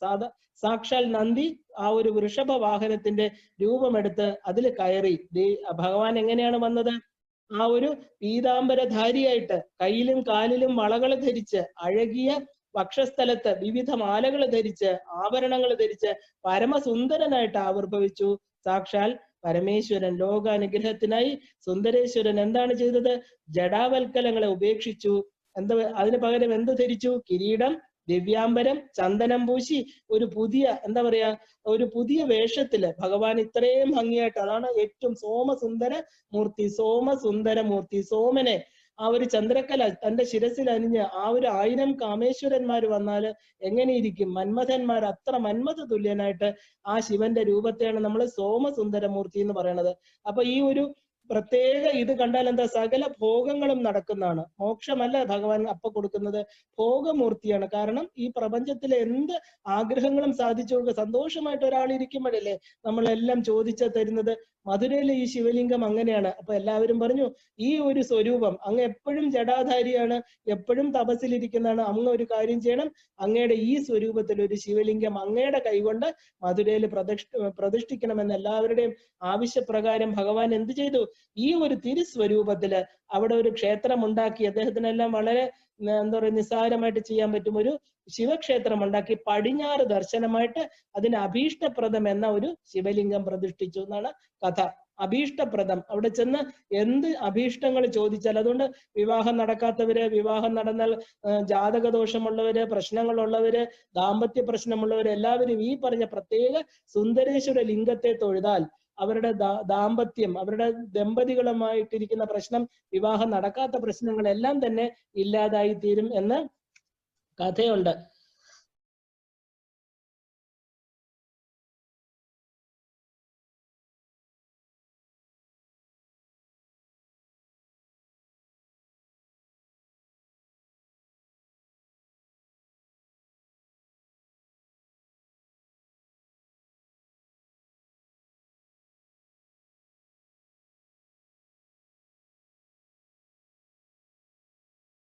സാധാ സാക്ഷാൽ നന്ദി ആ ഒരു വൃഷഭ വാഹനത്തിന്റെ രൂപമെടുത്ത് അതിൽ കയറി. ഭഗവാൻ എങ്ങനെയാണ് വന്നത്? ആ ഒരു പീതാംബരധാരിയായിട്ട് കയ്യിലും കാലിലും വളകൾ ധരിച്ച് അഴകിയ വക്ഷസ്ഥലത്ത് വിവിധ മാലകൾ ധരിച്ച് ആഭരണങ്ങൾ ധരിച്ച് പരമസുന്ദരനായിട്ട് ആവിർഭവിച്ചു. സാക്ഷാൽ പരമേശ്വരൻ ലോകാനുഗ്രഹത്തിനായി സുന്ദരേശ്വരൻ എന്താണ് ചെയ്തത്? ജടാവൽക്കലങ്ങളെ ഉപേക്ഷിച്ചു. എന്ത് അതിന് പകരം എന്ത് ധരിച്ചു? കിരീടം ദിവ്യാംബരം ചന്ദനം പൂശി ഒരു പുതിയ എന്താ പറയാ ഒരു പുതിയ വേഷത്തിൽ ഭഗവാൻ ഇത്രയും ഭംഗിയായിട്ട് അതാണ് ഏറ്റവും സോമസുന്ദര മൂർത്തി സോമസുന്ദര മൂർത്തി സോമനെ. ആ ഒരു ചന്ദ്രക്കല തന്റെ ശിരസിൽ അണിഞ്ഞ് ആ ഒരു ആയിരം കാമേശ്വരന്മാർ വന്നാൽ എങ്ങനെയിരിക്കും? മന്മഥന്മാർ അത്ര മന്മഥ തുല്യനായിട്ട് ആ ശിവന്റെ രൂപത്തെയാണ് നമ്മൾ സോമസുന്ദരമൂർത്തി എന്ന് പറയണത്. അപ്പൊ ഈ ഒരു പ്രത്യേക ഇത് കണ്ടാൽ എന്താ സകല ഭോഗങ്ങളും നടക്കുന്നതാണ്. മോക്ഷമല്ല ഭഗവാൻ അപ്പൊ കൊടുക്കുന്നത് ഭോഗമൂർത്തിയാണ്. കാരണം ഈ പ്രപഞ്ചത്തിലെ എന്ത് ആഗ്രഹങ്ങളും സാധിച്ചു കൊടുക്കുക സന്തോഷമായിട്ട് ഒരാൾ ഇരിക്കുമ്പോഴല്ലേ നമ്മളെല്ലാം ചോദിച്ച തരുന്നത്? മധുരയിലെ ഈ ശിവലിംഗം അങ്ങനെയാണ്. അപ്പൊ എല്ലാവരും പറഞ്ഞു ഈ ഒരു സ്വരൂപം അങ്ങ് എപ്പോഴും ജടാധാരിയാണ് എപ്പോഴും തപസ്സിലിരിക്കുന്നതാണ്. അങ്ങ് ഒരു കാര്യം ചെയ്യണം. അങ്ങയുടെ ഈ സ്വരൂപത്തിൽ ഒരു ശിവലിംഗം അങ്ങയുടെ കൈകൊണ്ട് മധുരയിൽ പ്രതിഷ്ഠ പ്രതിഷ്ഠിക്കണമെന്ന് എല്ലാവരുടെയും ആവശ്യപ്രകാരം ഭഗവാൻ എന്ത് ചെയ്തു? ഈ ഒരു തിരുസ്വരൂപത്തിൽ അവിടെ ഒരു ക്ഷേത്രം ഉണ്ടാക്കി അദ്ദേഹത്തിനെല്ലാം വളരെ എന്താ പറയുക നിസ്സാരമായിട്ട് ചെയ്യാൻ പറ്റും. ഒരു ശിവക്ഷേത്രം ഉണ്ടാക്കി പടിഞ്ഞാറ് ദർശനമായിട്ട് അതിന് അഭീഷ്ടപ്രദം എന്ന ഒരു ശിവലിംഗം പ്രതിഷ്ഠിച്ചു എന്നാണ് കഥ. അഭീഷ്ടപ്രദം. അവിടെ ചെന്ന് എന്ത് അഭീഷ്ടങ്ങൾ ചോദിച്ചാൽ അതുകൊണ്ട് വിവാഹം നടക്കാത്തവര് വിവാഹം നടന്നാൽ ജാതക ജാതകദോഷമുള്ളവര് പ്രശ്നങ്ങളുള്ളവര് ദാമ്പത്യ പ്രശ്നമുള്ളവര് എല്ലാവരും ഈ പറഞ്ഞ പ്രത്യേക സുന്ദരേശ്വര ലിംഗത്തെ തൊഴുതാൽ അവരുടെ ദാമ്പത്യം അവരുടെ ദമ്പതികളുമായിട്ടിരിക്കുന്ന പ്രശ്നം വിവാഹം നടക്കാത്ത പ്രശ്നങ്ങളെല്ലാം തന്നെ ഇല്ലാതായി തീരും എന്ന് കഥയുണ്ട്.